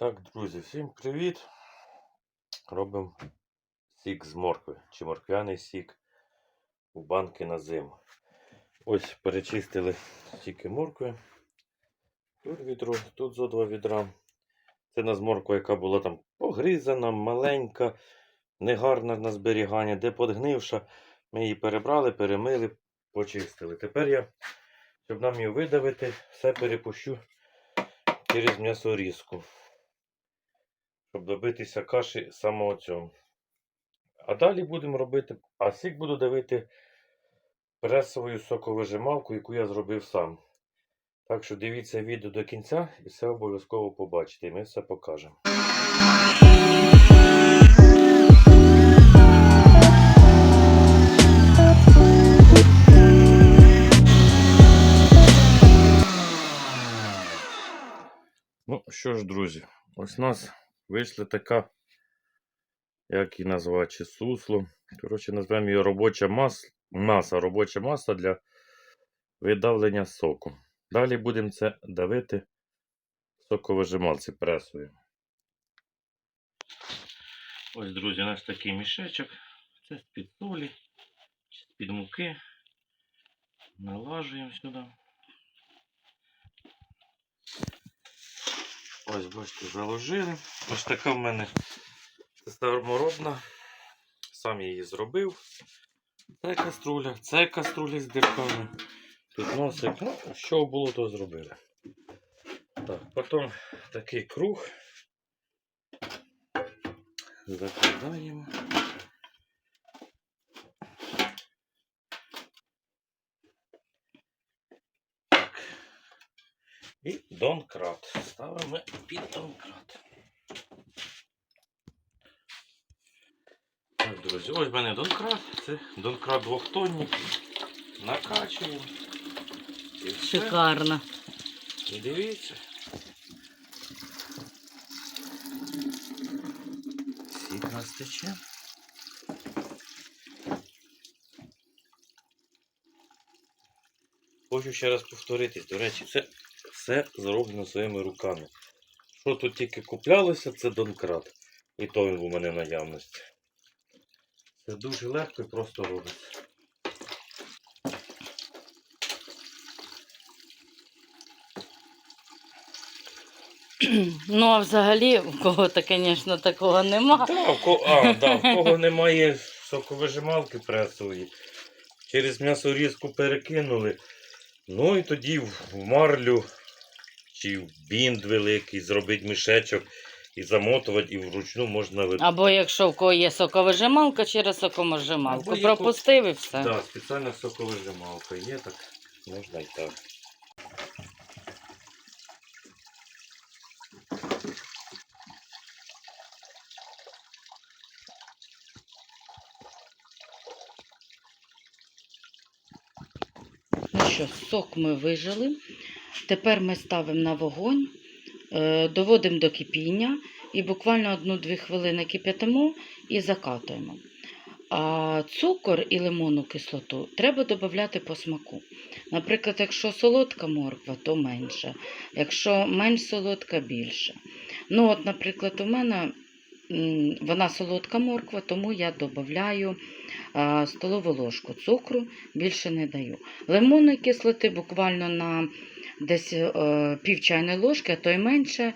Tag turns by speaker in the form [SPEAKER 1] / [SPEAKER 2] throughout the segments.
[SPEAKER 1] Так, друзі, всім привіт! Робимо сік з моркви чи морквяний сік у банки на зиму. Ось перечистили стільки моркви. Тут відро, тут зо два відра. Це у нас морква, яка була там погризана, маленька, негарна на зберігання, де подгнивша. Ми її перебрали, перемили, почистили. Тепер я, щоб нам її видавити, все перепущу через м'ясорізку щоб добитися каші самого цього. А далі будемо робити, а сік буду давити пресовою соковижималкою, яку я зробив сам. Так що дивіться відео до кінця і все обов'язково побачите. І ми все покажемо. Ну що ж, друзі, ось нас вийшла така, як її назвати, чи сусло. Коротше, назвемо її робоча мас... маса, робоча маса для видавлення соку. Далі будемо це давити соковижималці пресою. Ось, друзі, у нас такий мішечок. Це з-під солі, з-під муки. Налажуємо сюди. Ось, бачите, заложили. Ось така в мене староморобна. Сам її зробив. Це каструля, це каструля з дирками. Тут носик. Ну, що було, то зробили. Так, потім такий круг. Закладаємо. І донкрат. Ставимо під донкрат. Так, друзі, ось в мене донкрат. Це донкрат двохтонник. Накачуємо. І все.
[SPEAKER 2] Шикарно.
[SPEAKER 1] І дивіться. Сік нас тече. Хочу ще раз повторитись. До речі, це все зроблено своїми руками. Що тут тільки куплялося, це донкрат. І то він у мене наявності. Це дуже легко і просто робиться.
[SPEAKER 2] Ну, а взагалі, у кого-то, звісно, такого нема.
[SPEAKER 1] Да, в кого, а, да, в кого немає соковижималки пресової, через м'ясорізку перекинули. Ну і тоді в в марлю чи в бінт великий зробити мішечок і замотувати, і вручну можна ви...
[SPEAKER 2] Або якщо в кого є соковижималка, через соковижималку.
[SPEAKER 1] Або є
[SPEAKER 2] Пропустив і все.
[SPEAKER 1] Да, спеціальна соковижималка є, так можна і так.
[SPEAKER 2] Ну що, сок ми вижили. Тепер ми ставимо на вогонь, е, доводимо до кипіння і буквально 1-2 хвилини кип'ятимо і закатуємо. А цукор і лимонну кислоту треба додати по смаку. Наприклад, якщо солодка морква, то менше. Якщо менш солодка, більше. Ну, от, наприклад, у мене вона солодка морква, тому я додаю столову ложку цукру, більше не даю. Лимонної кислоти буквально на десь е, пів чайної ложки, а то й менше.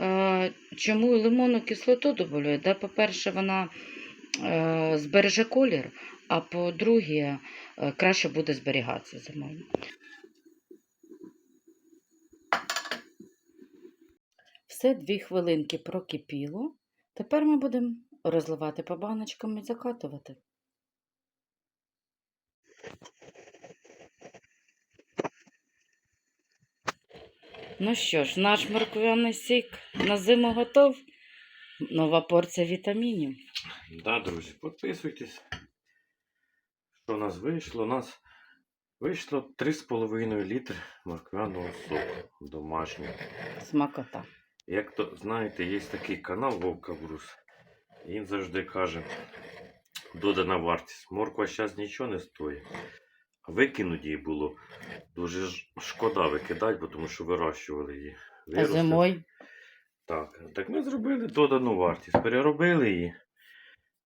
[SPEAKER 2] Е, чому лимонну кислоту додаю? Де, по-перше, вона е, збереже колір, а по-друге, краще буде зберігатися зимою. Все дві хвилинки прокипіло. Тепер ми будемо розливати по баночкам і закатувати. Ну що ж, наш морквяний сік на зиму готов. Нова порція вітамінів.
[SPEAKER 1] Да, друзі, підписуйтесь. Що у нас вийшло? У нас вийшло 3,5 літри морквяного соку домашнього.
[SPEAKER 2] Смакота.
[SPEAKER 1] Як то знаєте, є такий канал Вовка Брус. Він завжди каже: додана вартість. Морква зараз нічого не стоїть. Викинуть її було дуже шкода викидати, бо тому що вирощували її.
[SPEAKER 2] А зимою
[SPEAKER 1] Так, так ми зробили додану вартість. Переробили її.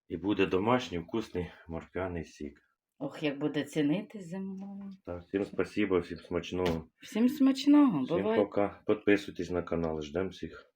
[SPEAKER 1] І буде домашній вкусний морквяний сік.
[SPEAKER 2] Ох, як буде цінити зимою.
[SPEAKER 1] Так, всім спасибо, всім смачного.
[SPEAKER 2] Всім смачного,
[SPEAKER 1] Всім
[SPEAKER 2] бувай.
[SPEAKER 1] пока. Підписуйтесь на канал, ждемо всіх.